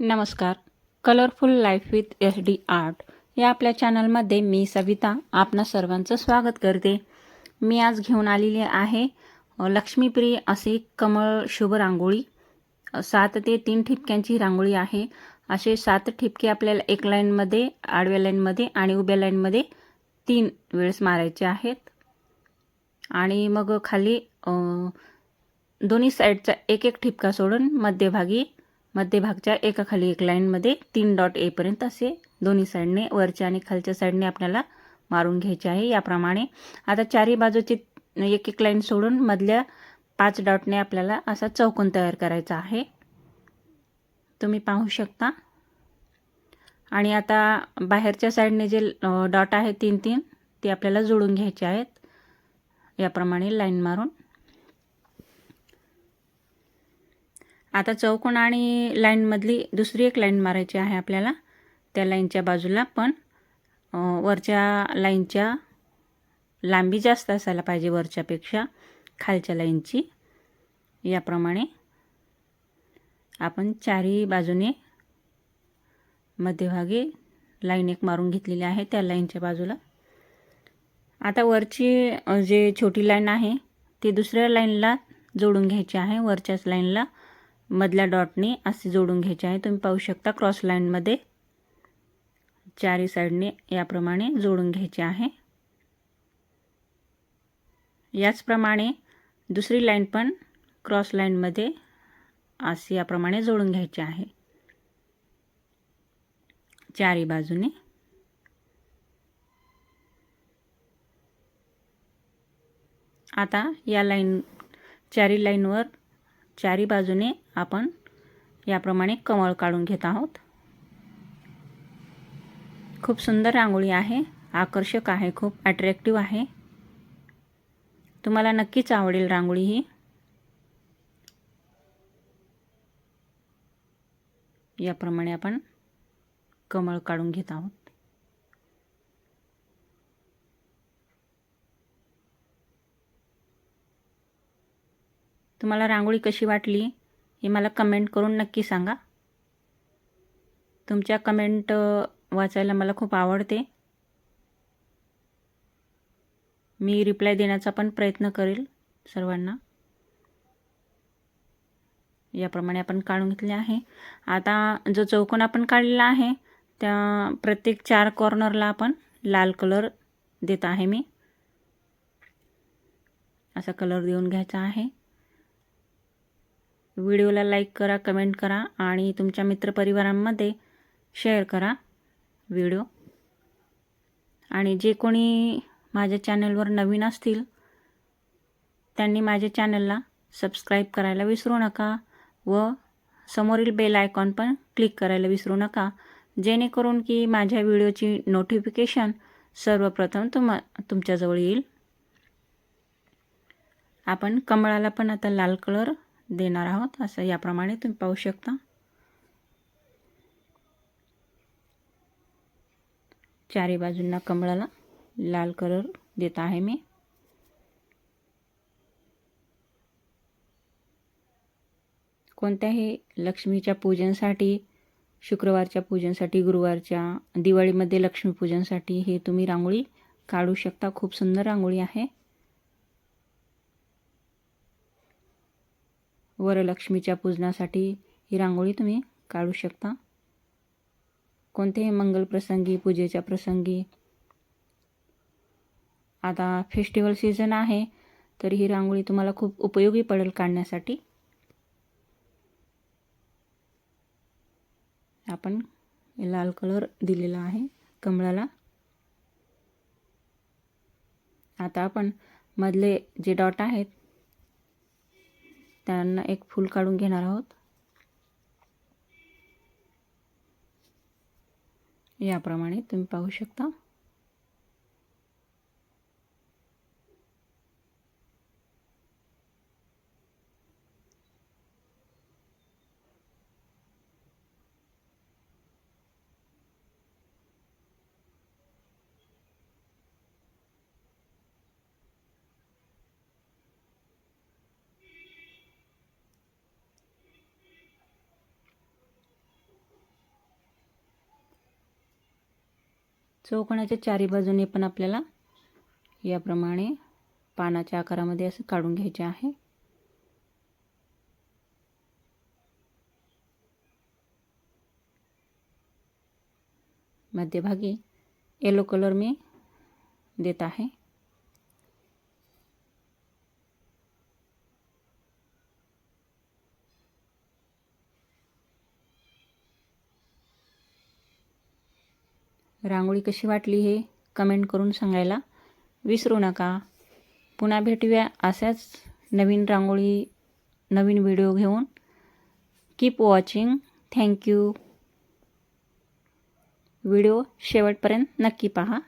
नमस्कार. Colourful life with S D art या आपल्या चॅनलमध्ये मी सविता आपणा सर्वांचं स्वागत करते. मी आज घेऊन आलेली आहे लक्ष्मीप्रिय असे कमळ शुभ रांगोळी. सात ते तीन ठिपक्यांची रांगोळी आहे. असे सात ठिपके आपल्याला एक लाईनमध्ये आडव्या लाईनमध्ये आणि उभ्या लाईनमध्ये तीन वेळेस मारायचे आहेत. आणि मग खाली दोन्ही साईडचा एक एक ठिपका सोडून मध्यभागी मध्यभागच्या एकाखाली एक लाईनमध्ये तीन डॉट एपर्यंत असे दोन्ही साईडने वरच्या आणि खालच्या साईडने आपल्याला मारून घ्यायचे आहे. याप्रमाणे आता चारही बाजूची एक एक लाईन सोडून मधल्या पाच डॉटने आपल्याला असा चौकोन तयार करायचा आहे. तुम्ही पाहू शकता. आणि आता बाहेरच्या साईडने जे डॉट आहे तीन तीन ते आपल्याला जोडून घ्यायचे आहेत. याप्रमाणे लाईन मारून. आता चौकोन आणि लाईनमधली दुसरी एक लाईन मारायची आहे आपल्याला. त्या लाईनच्या बाजूला पण वरच्या लाईनच्या लांबी जास्त असायला पाहिजे वरच्यापेक्षा खालच्या लाईनची. याप्रमाणे आपण चारही बाजूने मध्यभागी लाईन एक मारून घेतलेली आहे त्या लाईनच्या बाजूला. आता वरची जे छोटी लाईन आहे ती दुसऱ्या लाईनला जोडून घ्यायची आहे वरच्याच लाईनला मधल्या डॉटने असे जोडून घ्यायचे आहे. तुम्ही पाहू शकता क्रॉस लाईनमध्ये चारी साईडने याप्रमाणे जोडून घ्यायचे आहे. याचप्रमाणे दुसरी लाईन पण क्रॉस लाईनमध्ये असे याप्रमाणे जोडून घ्यायचे आहे. चारी बाजूने. आता या लाईन चारी लाईनवर चारी बाजूने आपण याप्रमाणे कमळ काढून घेत आहोत. खूप सुंदर रांगोळी आहे. आकर्षक आहे. खूप अट्रॅक्टिव्ह आहे. तुम्हाला नक्कीच आवडेल रांगोळी ही. याप्रमाणे आपण कमळ काढून घेत आहोत. तुम्हाला रांगोळी कशी वाटली? हे मला कमेंट करून नक्की सांगा. तुमच्या कमेंट वाचायला मला खूप आवडते. मी रिप्लाय देण्याचा पण प्रयत्न करेल सर्वांना. याप्रमाणे आपण काढून घेतले आहे. आता जो चौकोन आपण काढलेला आहे त्या प्रत्येक चार कॉर्नरला आपण लाल कलर देत आहे मी. असा कलर देऊन घ्यायचा आहे. व्हिडिओला लाईक करा कमेंट करा आणि तुमच्या मित्रपरिवारांमध्ये शेअर करा व्हिडिओ. आणि जे कोणी माझ्या चॅनलवर नवीन असतील त्यांनी माझ्या चॅनलला सबस्क्राईब करायला विसरू नका व समोरील बेल आयकॉन पण क्लिक करायला विसरू नका जेणेकरून की माझ्या व्हिडिओची नोटिफिकेशन सर्वप्रथम तुम तुमच्याजवळ येईल. आपण कमळाला पण आता लाल कलर देणार आहोत. असं याप्रमाणे तुम्ही पाहू शकता. चारी बाजूंना कमळाला लाल कलर देत आहे मी. कोणत्याही लक्ष्मीच्या पूजनसाठी शुक्रवारच्या पूजनसाठी गुरुवारच्या दिवाळीमध्ये लक्ष्मीपूजनसाठी हे तुम्ही रांगोळी काढू शकता. खूप सुंदर रांगोळी आहे. वरलक्ष्मीच्या पूजनासाठी ही रांगोळी तुम्ही काढू शकता. कोणत्याही मंगलप्रसंगी पूजेच्या प्रसंगी. आता फेस्टिवल सीझन आहे तर ही रांगोळी तुम्हाला खूप उपयोगी पडेल काढण्यासाठी. आपण लाल कलर दिलेला आहे कमळाला. आता आपण मधले जे डॉट आहेत त्यांना एक फूल काढून घेणार आहोत. याप्रमाणे तुम्ही पाहू शकता. चौकोनाच्या चारी बाजूने पण आपल्याला याप्रमाणे पानाच्या आकारामध्ये असं काढून घ्यायचे आहे. मध्यभागी येलो कलर मी देत आहे. रांगोळी कशी वाटली हे कमेंट करून सांगायला विसरू नका. पुन्हा भेटूया अशाच नवीन रांगोळी नवीन व्हिडिओ घेऊन. Keep watching thank you video शेवटपर्यंत नक्की पहा.